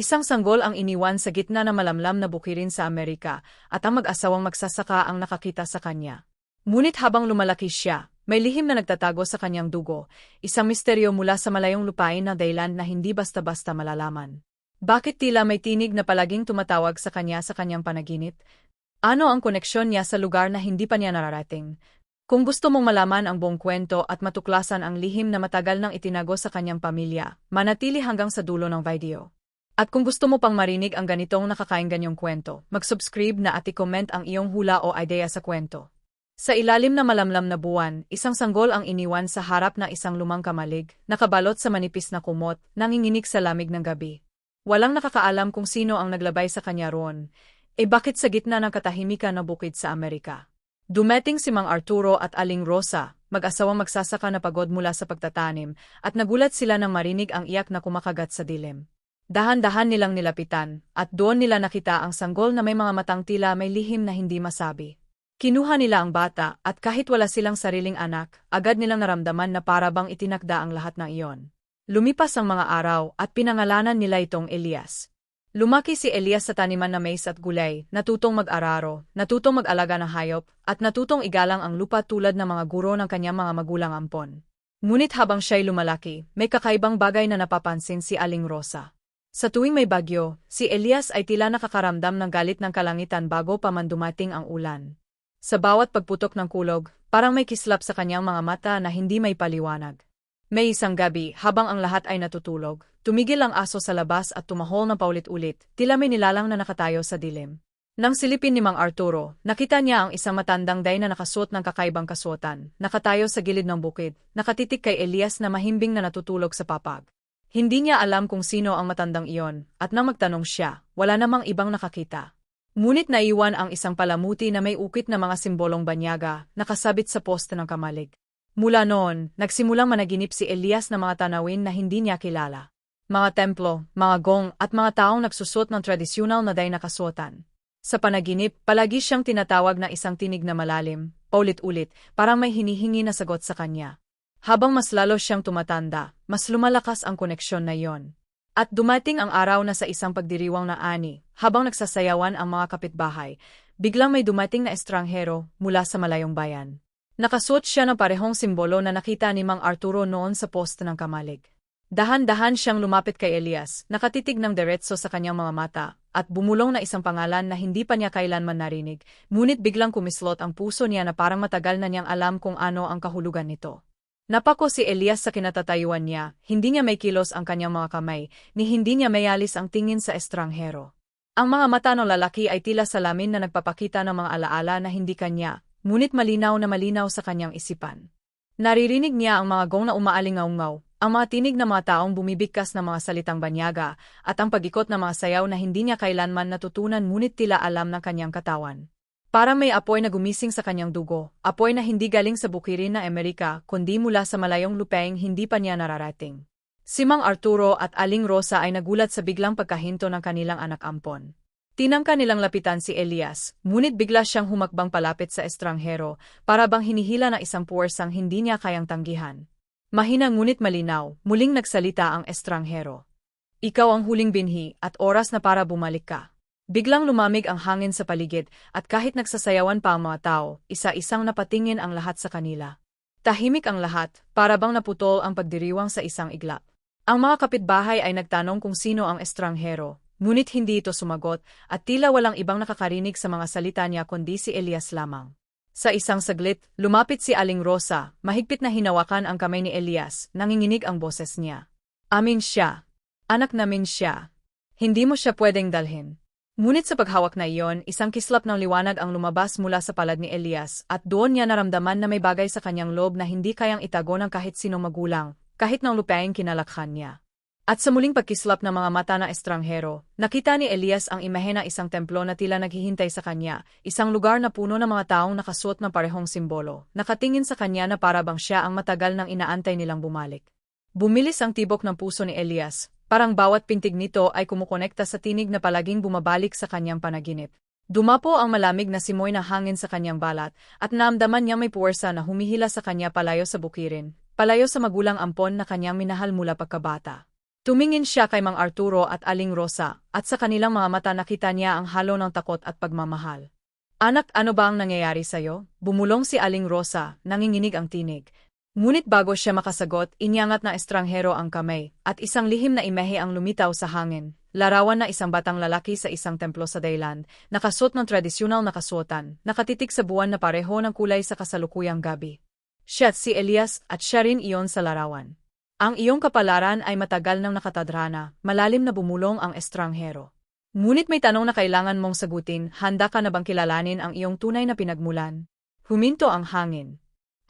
Isang sanggol ang iniwan sa gitna ng malamlam na bukirin sa Amerika at ang mag-asawang magsasaka ang nakakita sa kanya. Ngunit habang lumalaki siya, may lihim na nagtatago sa kanyang dugo, isang misteryo mula sa malayong lupain na dahilan na hindi basta-basta malalaman. Bakit tila may tinig na palaging tumatawag sa kanya sa kanyang panaginip? Ano ang koneksyon niya sa lugar na hindi pa niya nararating? Kung gusto mong malaman ang buong kwento at matuklasan ang lihim na matagal nang itinago sa kanyang pamilya, manatili hanggang sa dulo ng video. At kung gusto mo pang marinig ang ganitong nakakainganyong kwento, mag-subscribe na at i-comment ang iyong hula o idea sa kwento. Sa ilalim na malamlam na buwan, isang sanggol ang iniwan sa harap ng isang lumang kamalig, nakabalot sa manipis na kumot, nanginginig sa lamig ng gabi. Walang nakakaalam kung sino ang naglabay sa kanya roon, e bakit sa gitna ng katahimikan na bukid sa Amerika? Dumating si Mang Arturo at Aling Rosa, mag-asawang magsasaka na pagod mula sa pagtatanim, at nagulat sila nang marinig ang iyak na kumakagat sa dilim. Dahan-dahan nilang nilapitan, at doon nila nakita ang sanggol na may mga matang tila may lihim na hindi masabi. Kinuha nila ang bata, at kahit wala silang sariling anak, agad nilang naramdaman na para bang itinakda ang lahat ng iyon. Lumipas ang mga araw, at pinangalanan nila itong Elias. Lumaki si Elias sa taniman na mais at gulay, natutong mag-araro, natutong mag-alaga ng hayop, at natutong igalang ang lupa tulad ng mga guro ng kanyang mga magulang ampon. Ngunit habang siya'y lumalaki, may kakaibang bagay na napapansin si Aling Rosa. Sa tuwing may bagyo, si Elias ay tila nakakaramdam ng galit ng kalangitan bago pa man dumating ang ulan. Sa bawat pagputok ng kulog, parang may kislap sa kanyang mga mata na hindi may paliwanag. May isang gabi, habang ang lahat ay natutulog, tumigil ang aso sa labas at tumahol ng paulit-ulit, tila may nilalang na nakatayo sa dilim. Nang silipin ni Mang Arturo, nakita niya ang isang matandang day na nakasuot ng kakaibang kasuotan, nakatayo sa gilid ng bukid, nakatitik kay Elias na mahimbing na natutulog sa papag. Hindi niya alam kung sino ang matandang iyon, at nang magtanong siya, wala namang ibang nakakita. Ngunit naiwan ang isang palamuti na may ukit na mga simbolong banyaga, nakasabit sa poste ng kamalig. Mula noon, nagsimulang managinip si Elias na mga tanawin na hindi niya kilala. Mga templo, mga gong, at mga taong nagsusot ng tradisyonal na day na kasuotan. Sa panaginip, palagi siyang tinatawag na isang tinig na malalim, paulit-ulit, parang may hinihingi na sagot sa kanya. Habang mas lalo siyang tumatanda, mas lumalakas ang koneksyon na iyon. At dumating ang araw na sa isang pagdiriwang na ani, habang nagsasayawan ang mga kapitbahay, biglang may dumating na estranghero mula sa malayong bayan. Nakasuot siya ng parehong simbolo na nakita ni Mang Arturo noon sa post ng kamalig. Dahan-dahan siyang lumapit kay Elias, nakatitig ng diretso sa kanyang mga mata, at bumulong na isang pangalan na hindi pa niya kailanman narinig, ngunit biglang kumislot ang puso niya na parang matagal na niyang alam kung ano ang kahulugan nito. Napako si Elias sa kinatatayuan niya, hindi niya may kilos ang kanyang mga kamay, ni hindi niya mayalis ang tingin sa estranghero. Ang mga mata ng lalaki ay tila salamin na nagpapakita ng mga alaala na hindi kanya, ngunit malinaw na malinaw sa kanyang isipan. Naririnig niya ang mga gong na umaalingaungaw, ang mga tinig ng mga taong bumibigkas ng mga salitang banyaga, at ang pagikot ng mga sayaw na hindi niya kailanman natutunan ngunit tila alam ng kanyang katawan. Parang may apoy na gumising sa kanyang dugo, apoy na hindi galing sa bukirin na Amerika kundi mula sa malayong lupaing hindi pa niya nararating. Si Mang Arturo at Aling Rosa ay nagulat sa biglang pagkahinto ng kanilang anak ampon. Tinangka nilang lapitan si Elias, ngunit bigla siyang humakbang palapit sa estranghero, para bang hinihila ng isang puwersang hindi niya kayang tanggihan. Mahina ngunit malinaw, muling nagsalita ang estranghero. Ikaw ang huling binhi at oras na para bumalik ka. Biglang lumamig ang hangin sa paligid at kahit nagsasayawan pa ang mga tao, isa-isang napatingin ang lahat sa kanila. Tahimik ang lahat, para bang naputol ang pagdiriwang sa isang iglap. Ang mga kapitbahay ay nagtanong kung sino ang estranghero, ngunit hindi ito sumagot at tila walang ibang nakakarinig sa mga salita niya kundi si Elias lamang. Sa isang saglit, lumapit si Aling Rosa, mahigpit na hinawakan ang kamay ni Elias, nanginginig ang boses niya. Amin siya. Anak namin siya. Hindi mo siya pwedeng dalhin. Ngunit sa paghawak na iyon, isang kislap ng liwanag ang lumabas mula sa palad ni Elias, at doon niya naramdaman na may bagay sa kanyang loob na hindi kayang itago ng kahit sino magulang, kahit ng lupaing kinalakhan niya. At sa muling pagkislap ng mga mata na estranghero, nakita ni Elias ang imahe ng isang templo na tila naghihintay sa kanya, isang lugar na puno ng mga taong nakasuot ng parehong simbolo, nakatingin sa kanya na para bang siya ang matagal nang inaantay nilang bumalik. Bumilis ang tibok ng puso ni Elias, Parang bawat pintig nito ay kumukonekta sa tinig na palaging bumabalik sa kanyang panaginip. Dumapo ang malamig na simoy na hangin sa kanyang balat, at naamdaman niya may puwersa na humihila sa kanya palayo sa bukirin, palayo sa magulang ampon na kanyang minahal mula pagkabata. Tumingin siya kay Mang Arturo at Aling Rosa, at sa kanilang mga mata nakita niya ang halo ng takot at pagmamahal. Anak, ano ba ang nangyayari sa'yo? Bumulong si Aling Rosa, nanginginig ang tinig. Ngunit bago siya makasagot, inyangat na estranghero ang kamay, at isang lihim na imehe ang lumitaw sa hangin. Larawan na isang batang lalaki sa isang templo sa Dayland, nakasuot ng tradisyonal na kasuotan, nakatitik sa buwan na pareho ng kulay sa kasalukuyang gabi. Siya si Elias at siya rin iyon sa larawan. Ang iyong kapalaran ay matagal nang nakatadrana, malalim na bumulong ang estranghero. Ngunit may tanong na kailangan mong sagutin, handa ka na bang kilalanin ang iyong tunay na pinagmulan? Huminto ang hangin.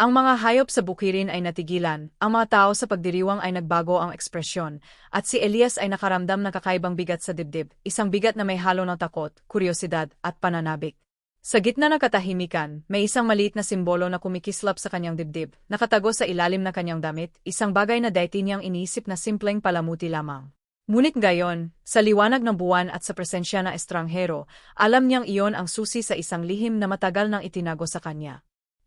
Ang mga hayop sa bukirin ay natigilan, ang mga tao sa pagdiriwang ay nagbago ang ekspresyon, at si Elias ay nakaramdam ng kakaibang bigat sa dibdib, isang bigat na may halo ng takot, kuryosidad, at pananabik. Sa gitna ng katahimikan, may isang maliit na simbolo na kumikislap sa kanyang dibdib, nakatago sa ilalim na kanyang damit, isang bagay na dati niyang iniisip na simpleng palamuti lamang. Ngunit gayon, sa liwanag ng buwan at sa presensya na estranghero, alam niyang iyon ang susi sa isang lihim na matagal nang itinago sa kanya.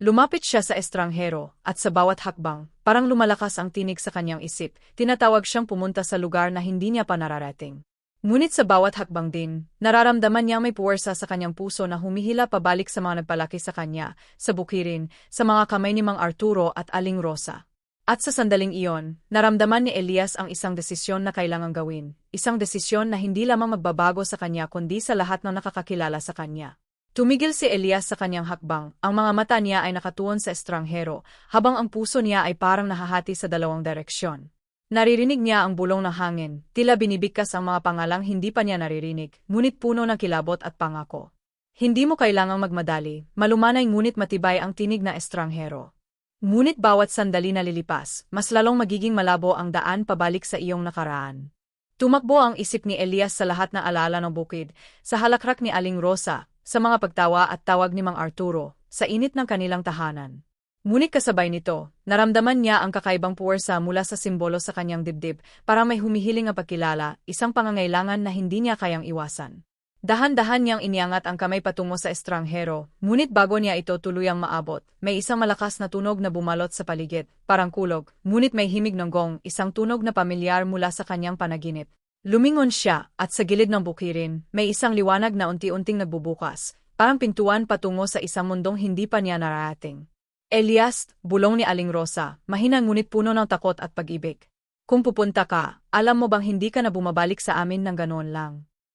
Lumapit siya sa estranghero, at sa bawat hakbang, parang lumalakas ang tinig sa kanyang isip, tinatawag siyang pumunta sa lugar na hindi niya pa nararating. Ngunit sa bawat hakbang din, nararamdaman niya may puwersa sa kanyang puso na humihila pabalik sa mga nagpalaki sa kanya, sa bukirin, sa mga kamay ni Mang Arturo at Aling Rosa. At sa sandaling iyon, naramdaman ni Elias ang isang desisyon na kailangang gawin, isang desisyon na hindi lamang magbabago sa kanya kundi sa lahat ng nakakakilala sa kanya. Tumigil si Elias sa kanyang hakbang, ang mga mata niya ay nakatuon sa estranghero, habang ang puso niya ay parang nahahati sa dalawang direksyon. Naririnig niya ang bulong ng hangin, tila binibigkas ang mga pangalang hindi pa niya naririnig, ngunit puno ng kilabot at pangako. Hindi mo kailangang magmadali, malumanay ngunit matibay ang tinig na estranghero. Ngunit bawat sandali na lilipas, mas lalong magiging malabo ang daan pabalik sa iyong nakaraan. Tumakbo ang isip ni Elias sa lahat na alala ng bukid, sa halakrak ni Aling Rosa, sa mga pagtawa at tawag ni Mang Arturo, sa init ng kanilang tahanan. Ngunit kasabay nito, naramdaman niya ang kakaibang puwersa mula sa simbolo sa kanyang dibdib para may humihiling ang pagkilala, isang pangangailangan na hindi niya kayang iwasan. Dahan-dahan niyang iniangat ang kamay patungo sa estranghero, ngunit bago niya ito tuluyang maabot, may isang malakas na tunog na bumalot sa paligid, parang kulog, ngunit may himig ng gong, isang tunog na pamilyar mula sa kanyang panaginip. Lumingon siya, at sa gilid ng bukirin, may isang liwanag na unti-unting nagbubukas, parang pintuan patungo sa isang mundong hindi pa niya nararating. Elias, bulong ni Aling Rosa, mahina ngunit puno ng takot at pag-ibig. Kung pupunta ka, alam mo bang hindi ka na bumabalik sa amin ng ganoon lang?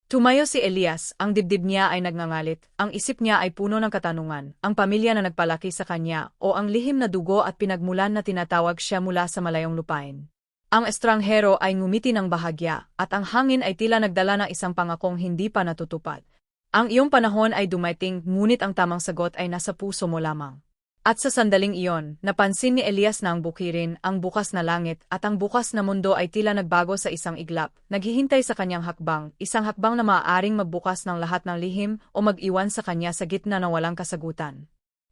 Tumayo si Elias, ang dibdib niya ay nagngangalit, ang isip niya ay puno ng katanungan, ang pamilya na nagpalaki sa kanya, o ang lihim na dugo at pinagmulan na tinatawag siya mula sa malayong lupain. Ang estranghero ay ngumiti ng bahagya, at ang hangin ay tila nagdala ng isang pangakong hindi pa natutupad. Ang iyong panahon ay dumating, ngunit ang tamang sagot ay nasa puso mo lamang. At sa sandaling iyon, napansin ni Elias na ang bukirin, ang bukas na langit, at ang bukas na mundo ay tila nagbago sa isang iglap, naghihintay sa kanyang hakbang, isang hakbang na maaaring magbukas ng lahat ng lihim o mag-iwan sa kanya sa gitna ng walang kasagutan.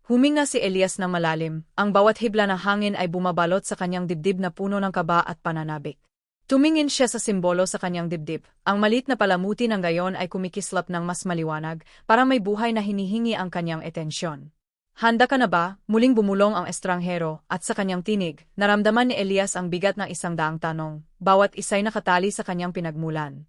Huminga si Elias ng malalim, ang bawat hibla ng hangin ay bumabalot sa kanyang dibdib na puno ng kaba at pananabik. Tumingin siya sa simbolo sa kanyang dibdib, ang malit na palamuti ng gayon ay kumikislap ng mas maliwanag, para may buhay na hinihingi ang kanyang etensyon. Handa ka na ba? Muling bumulong ang estranghero, at sa kanyang tinig, naramdaman ni Elias ang bigat ng isang daang tanong, bawat isa'y nakatali sa kanyang pinagmulan.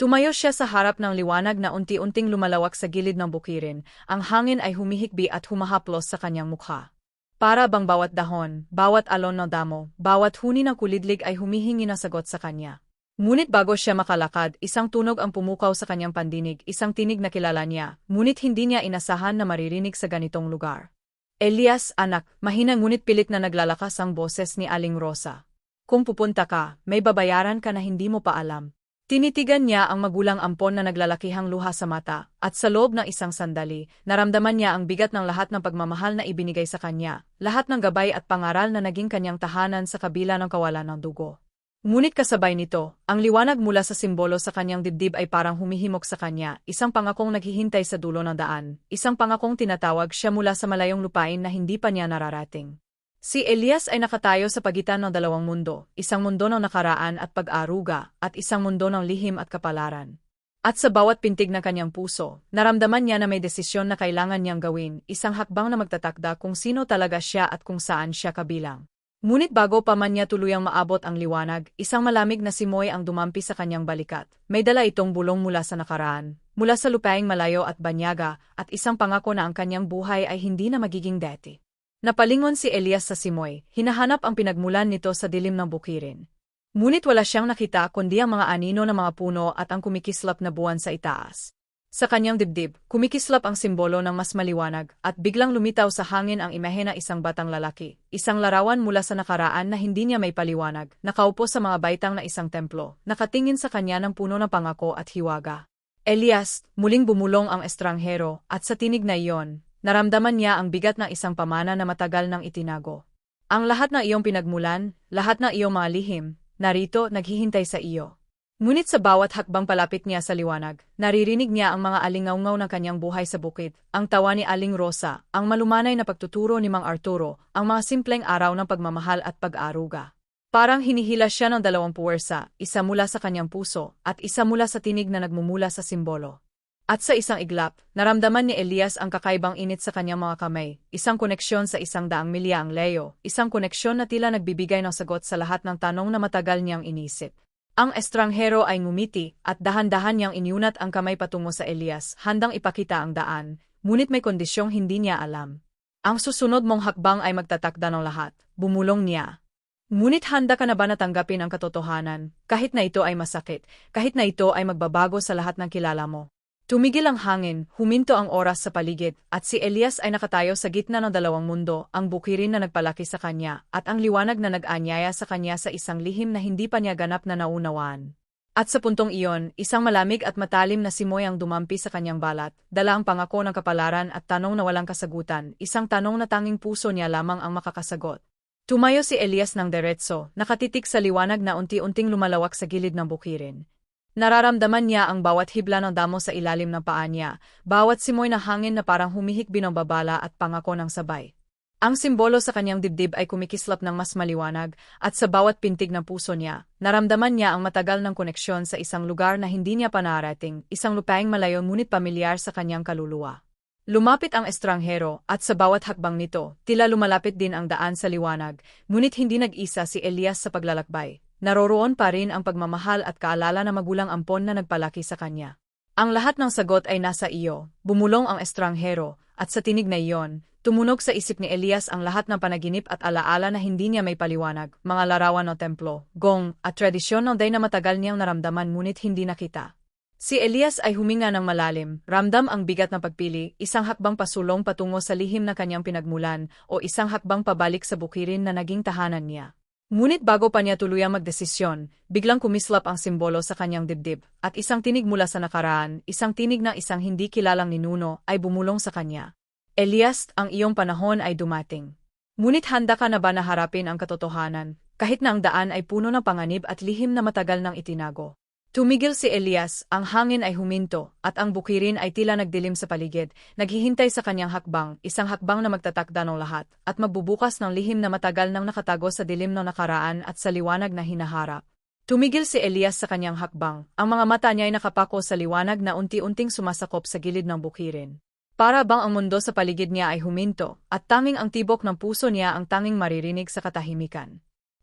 Tumayo siya sa harap ng liwanag na unti-unting lumalawak sa gilid ng bukirin, ang hangin ay humihikbi at humahaplos sa kanyang mukha. Para bang bawat dahon, bawat alon ng damo, bawat huni ng kulidlig ay humihingi ng sagot sa kanya. Ngunit bago siya makalakad, isang tunog ang pumukaw sa kanyang pandinig, isang tinig na kilala niya, ngunit hindi niya inasahan na maririnig sa ganitong lugar. Elias, anak, mahina ngunit pilit na naglalakas ang boses ni Aling Rosa. Kung pupunta ka, may babayaran ka na hindi mo pa alam. Tinitigan niya ang magulang ampon na naglalakihang luha sa mata, at sa loob ng isang sandali, naramdaman niya ang bigat ng lahat ng pagmamahal na ibinigay sa kanya, lahat ng gabay at pangaral na naging kanyang tahanan sa kabila ng kawalan ng dugo. Ngunit kasabay nito, ang liwanag mula sa simbolo sa kanyang dibdib ay parang humihimok sa kanya, isang pangakong naghihintay sa dulo ng daan, isang pangakong tinatawag siya mula sa malayong lupain na hindi pa niya nararating. Si Elias ay nakatayo sa pagitan ng dalawang mundo, isang mundo ng nakaraan at pag-aruga, at isang mundo ng lihim at kapalaran. At sa bawat pintig ng kanyang puso, naramdaman niya na may desisyon na kailangan niyang gawin, isang hakbang na magtatakda kung sino talaga siya at kung saan siya kabilang. Ngunit bago pa man niya tuluyang maabot ang liwanag, isang malamig na simoy ang dumampi sa kanyang balikat. May dala itong bulong mula sa nakaraan, mula sa lupaing malayo at banyaga, at isang pangako na ang kanyang buhay ay hindi na magiging deti. Napalingon si Elias sa simoy, hinahanap ang pinagmulan nito sa dilim ng bukirin. Ngunit wala siyang nakita kundi ang mga anino ng mga puno at ang kumikislap na buwan sa itaas. Sa kanyang dibdib, kumikislap ang simbolo ng mas maliwanag at biglang lumitaw sa hangin ang imahe ng isang batang lalaki, isang larawan mula sa nakaraan na hindi niya may paliwanag, nakaupo sa mga baitang na isang templo, nakatingin sa kanya ng puno ng pangako at hiwaga. Elias, muling bumulong ang estranghero, at sa tinig na iyon, naramdaman niya ang bigat ng isang pamana na matagal nang itinago. Ang lahat ng iyong pinagmulan, lahat ng iyong mga lihim, narito naghihintay sa iyo. Ngunit sa bawat hakbang palapit niya sa liwanag, naririnig niya ang mga alingaungaw ng kanyang buhay sa bukid, ang tawa ni Aling Rosa, ang malumanay na pagtuturo ni Mang Arturo, ang mga simpleng araw ng pagmamahal at pag-aruga. Parang hinihila siya ng dalawang puwersa, isa mula sa kanyang puso, at isa mula sa tinig na nagmumula sa simbolo. At sa isang iglap, naramdaman ni Elias ang kakaibang init sa kanyang mga kamay, isang koneksyon sa isang daang milya ang Leo, isang koneksyon na tila nagbibigay ng sagot sa lahat ng tanong na matagal niyang inisip. Ang estranghero ay ngumiti at dahan-dahan niyang iniunat ang kamay patungo sa Elias, handang ipakita ang daan, ngunit may kondisyong hindi niya alam. Ang susunod mong hakbang ay magtatakda ng lahat, bumulong niya. Ngunit handa ka na ba natanggapin ang katotohanan, kahit na ito ay masakit, kahit na ito ay magbabago sa lahat ng kilala mo? Tumigil ang hangin, huminto ang oras sa paligid, at si Elias ay nakatayo sa gitna ng dalawang mundo, ang bukirin na nagpalaki sa kanya, at ang liwanag na nag-anyaya sa kanya sa isang lihim na hindi pa niya ganap na naunawaan. At sa puntong iyon, isang malamig at matalim na simoy ang dumampi sa kanyang balat, dala ang pangako ng kapalaran at tanong na walang kasagutan, isang tanong na tanging puso niya lamang ang makakasagot. Tumayo si Elias ng deretso, nakatitik sa liwanag na unti-unting lumalawak sa gilid ng bukirin. Nararamdaman niya ang bawat hibla ng damo sa ilalim ng paa niya, bawat simoy na hangin na parang humihikbi ng babala at pangako ng sabay. Ang simbolo sa kanyang dibdib ay kumikislap ng mas maliwanag, at sa bawat pintig ng puso niya, naramdaman niya ang matagal ng koneksyon sa isang lugar na hindi niya pa narating, isang lupaing malayo ngunit pamilyar sa kanyang kaluluwa. Lumapit ang estranghero, at sa bawat hakbang nito, tila lumalapit din ang daan sa liwanag, ngunit hindi nag-isa si Elias sa paglalakbay naroroon pa rin ang pagmamahal at kaalala na magulang ampon na nagpalaki sa kanya. Ang lahat ng sagot ay nasa iyo, bumulong ang estranghero, at sa tinig na iyon, tumunog sa isip ni Elias ang lahat ng panaginip at alaala na hindi niya may paliwanag, mga larawan o templo, gong, at tradisyon ng day na matagal niyang naramdaman ngunit hindi nakita. Si Elias ay huminga ng malalim, ramdam ang bigat ng pagpili, isang hakbang pasulong patungo sa lihim na kanyang pinagmulan, o isang hakbang pabalik sa bukirin na naging tahanan niya. Ngunit bago pa niya tuluyang magdesisyon, biglang kumislap ang simbolo sa kanyang dibdib, at isang tinig mula sa nakaraan, isang tinig na isang hindi kilalang ninuno, ay bumulong sa kanya. Elias, ang iyong panahon ay dumating. Ngunit handa ka na ba na harapin ang katotohanan, kahit na ang daan ay puno ng panganib at lihim na matagal nang itinago? Tumigil si Elias, ang hangin ay huminto, at ang bukirin ay tila nagdilim sa paligid, naghihintay sa kanyang hakbang, isang hakbang na magtatakda ng lahat, at magbubukas ng lihim na matagal nang nakatago sa dilim ng nakaraan at sa liwanag na hinaharap. Tumigil si Elias sa kanyang hakbang, ang mga mata niya ay nakapako sa liwanag na unti-unting sumasakop sa gilid ng bukirin. Para bang ang mundo sa paligid niya ay huminto, at tanging ang tibok ng puso niya ang tanging maririnig sa katahimikan.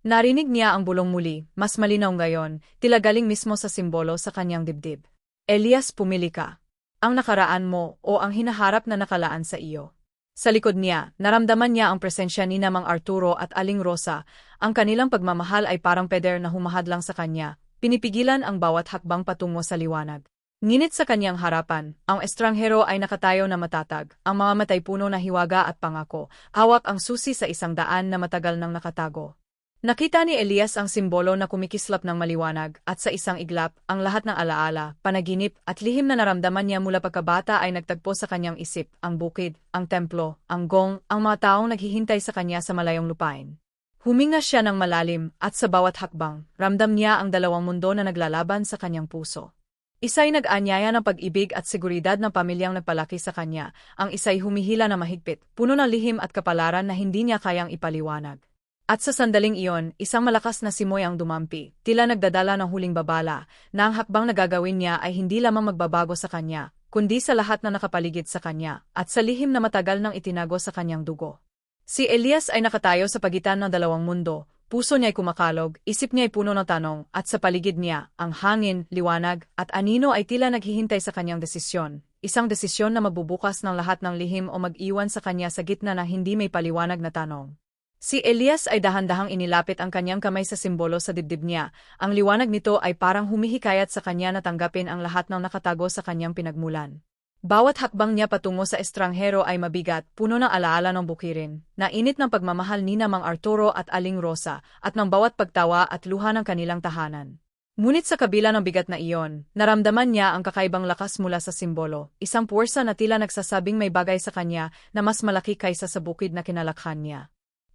Narinig niya ang bulong muli, mas malinaw ngayon, tila galing mismo sa simbolo sa kanyang dibdib. Elias pumili ka. Ang nakaraan mo o ang hinaharap na nakalaan sa iyo. Sa likod niya, naramdaman niya ang presensya ni Namang Arturo at Aling Rosa, ang kanilang pagmamahal ay parang peder na humahadlang sa kanya, pinipigilan ang bawat hakbang patungo sa liwanag. Nginit sa kanyang harapan, ang estranghero ay nakatayo na matatag, ang mga matay puno na hiwaga at pangako, hawak ang susi sa isang daan na matagal nang nakatago. Nakita ni Elias ang simbolo na kumikislap ng maliwanag at sa isang iglap, ang lahat ng alaala, panaginip at lihim na naramdaman niya mula pagkabata ay nagtagpo sa kanyang isip, ang bukid, ang templo, ang gong, ang mga taong naghihintay sa kanya sa malayong lupain. Huminga siya ng malalim at sa bawat hakbang, ramdam niya ang dalawang mundo na naglalaban sa kanyang puso. Isa'y nag-anyaya ng pag-ibig at seguridad ng pamilyang nagpalaki sa kanya, ang isa'y humihila na mahigpit, puno ng lihim at kapalaran na hindi niya kayang ipaliwanag. At sa sandaling iyon, isang malakas na simoy ang dumampi, tila nagdadala ng huling babala, na ang hakbang na gagawin niya ay hindi lamang magbabago sa kanya, kundi sa lahat na nakapaligid sa kanya, at sa lihim na matagal nang itinago sa kanyang dugo. Si Elias ay nakatayo sa pagitan ng dalawang mundo, puso niya ay kumakalog, isip niya ay puno ng tanong, at sa paligid niya, ang hangin, liwanag, at anino ay tila naghihintay sa kanyang desisyon. Isang desisyon na magbubukas ng lahat ng lihim o mag-iwan sa kanya sa gitna ng hindi may paliwanag na tanong. Si Elias ay dahan-dahang inilapit ang kanyang kamay sa simbolo sa dibdib niya. Ang liwanag nito ay parang humihikayat sa kanya na tanggapin ang lahat ng nakatago sa kanyang pinagmulan. Bawat hakbang niya patungo sa estranghero ay mabigat, puno ng alaala ng bukirin, nainit ng pagmamahal ni Namang Arturo at Aling Rosa, at ng bawat pagtawa at luha ng kanilang tahanan. Ngunit sa kabila ng bigat na iyon, naramdaman niya ang kakaibang lakas mula sa simbolo, isang puwersa na tila nagsasabing may bagay sa kanya na mas malaki kaysa sa bukid na kinalakhan niya.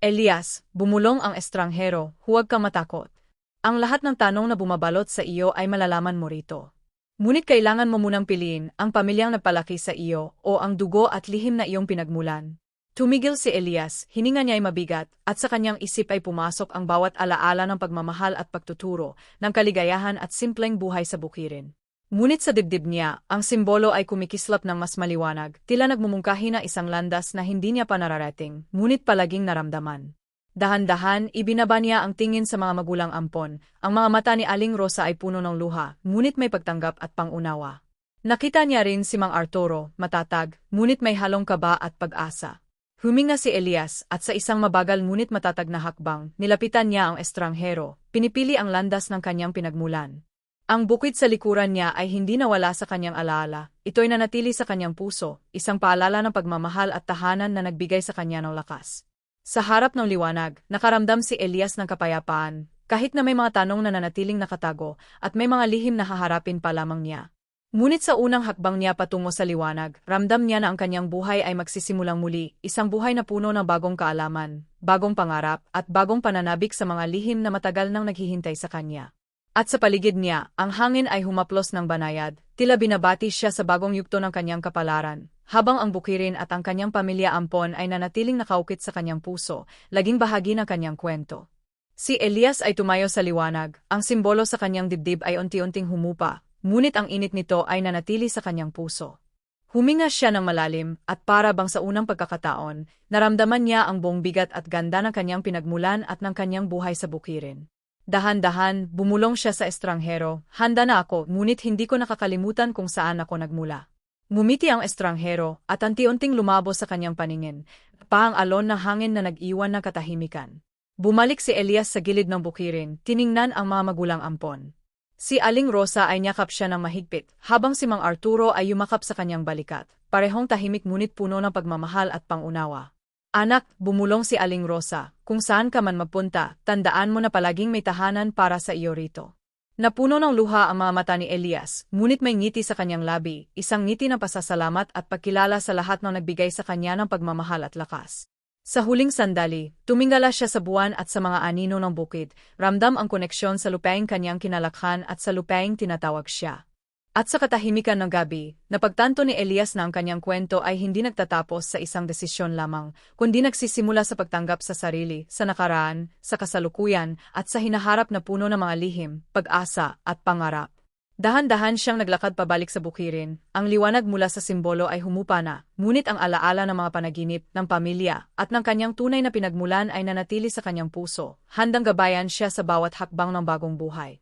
Elias, bumulong ang estranghero, huwag kang matakot. Ang lahat ng tanong na bumabalot sa iyo ay malalaman mo rito. Ngunit kailangan mo munang piliin ang pamilyang nagpalaki sa iyo o ang dugo at lihim na iyong pinagmulan. Tumigil si Elias, hininga niya ay mabigat, at sa kanyang isip ay pumasok ang bawat alaala ng pagmamahal at pagtuturo, ng kaligayahan at simpleng buhay sa bukirin. Ngunit sa dibdib niya, ang simbolo ay kumikislap ng mas maliwanag, tila nagmumungkahi na isang landas na hindi niya pa nararating, ngunit palaging naramdaman. Dahan-dahan, ibinaba niya ang tingin sa mga magulang ampon. Ang mga mata ni Aling Rosa ay puno ng luha, ngunit may pagtanggap at pangunawa. Nakita niya rin si Mang Arturo, matatag, ngunit may halong kaba at pag-asa. Huminga si Elias at sa isang mabagal ngunit matatag na hakbang, nilapitan niya ang estranghero, pinipili ang landas ng kanyang pinagmulan. Ang bukid sa likuran niya ay hindi nawala sa kanyang alaala, ito'y nanatili sa kanyang puso, isang paalala ng pagmamahal at tahanan na nagbigay sa kanya ng lakas. Sa harap ng liwanag, nakaramdam si Elias ng kapayapaan, kahit na may mga tanong na nanatiling nakatago at may mga lihim na haharapin pa lamang niya. Ngunit sa unang hakbang niya patungo sa liwanag, ramdam niya na ang kanyang buhay ay magsisimulang muli, isang buhay na puno ng bagong kaalaman, bagong pangarap, at bagong pananabik sa mga lihim na matagal nang naghihintay sa kanya. At sa paligid niya, ang hangin ay humaplos ng banayad, tila binabati siya sa bagong yugto ng kanyang kapalaran, habang ang bukirin at ang kanyang pamilya ampon ay nanatiling nakaukit sa kanyang puso, laging bahagi ng kanyang kwento. Si Elias ay tumayo sa liwanag, ang simbolo sa kanyang dibdib ay unti-unting humupa, ngunit ang init nito ay nanatili sa kanyang puso. Huminga siya ng malalim, at para bang sa unang pagkakataon, naramdaman niya ang buong bigat at ganda ng kanyang pinagmulan at ng kanyang buhay sa bukirin. Dahan-dahan, bumulong siya sa estranghero, handa na ako, ngunit hindi ko nakakalimutan kung saan ako nagmula. Ngumiti ang estranghero at anti-unting lumabo sa kanyang paningin, pa ang alon na hangin na nag-iwan ng katahimikan. Bumalik si Elias sa gilid ng bukirin, tiningnan ang mga magulang ampon. Si Aling Rosa ay nyakap siya ng mahigpit, habang si Mang Arturo ay yumakap sa kanyang balikat, parehong tahimik ngunit puno ng pagmamahal at pangunawa. Anak, bumulong si Aling Rosa, kung saan ka man magpunta, tandaan mo na palaging may tahanan para sa iyo rito. Napuno ng luha ang mga mata ni Elias, ngunit may ngiti sa kanyang labi, isang ngiti ng pasasalamat at pagkilala sa lahat ng nagbigay sa kanya ng pagmamahal at lakas. Sa huling sandali, tumingala siya sa buwan at sa mga anino ng bukid, ramdam ang koneksyon sa lupaing kanyang kinalakhan at sa lupaing tinatawag siya. At sa katahimikan ng gabi, napagtanto ni Elias na ang kanyang kwento ay hindi nagtatapos sa isang desisyon lamang, kundi nagsisimula sa pagtanggap sa sarili, sa nakaraan, sa kasalukuyan, at sa hinaharap na puno ng mga lihim, pag-asa, at pangarap. Dahan-dahan siyang naglakad pabalik sa bukirin, ang liwanag mula sa simbolo ay humupa na, ngunit ang alaala ng mga panaginip, ng pamilya, at ng kanyang tunay na pinagmulan ay nanatili sa kanyang puso, handang gabayan siya sa bawat hakbang ng bagong buhay.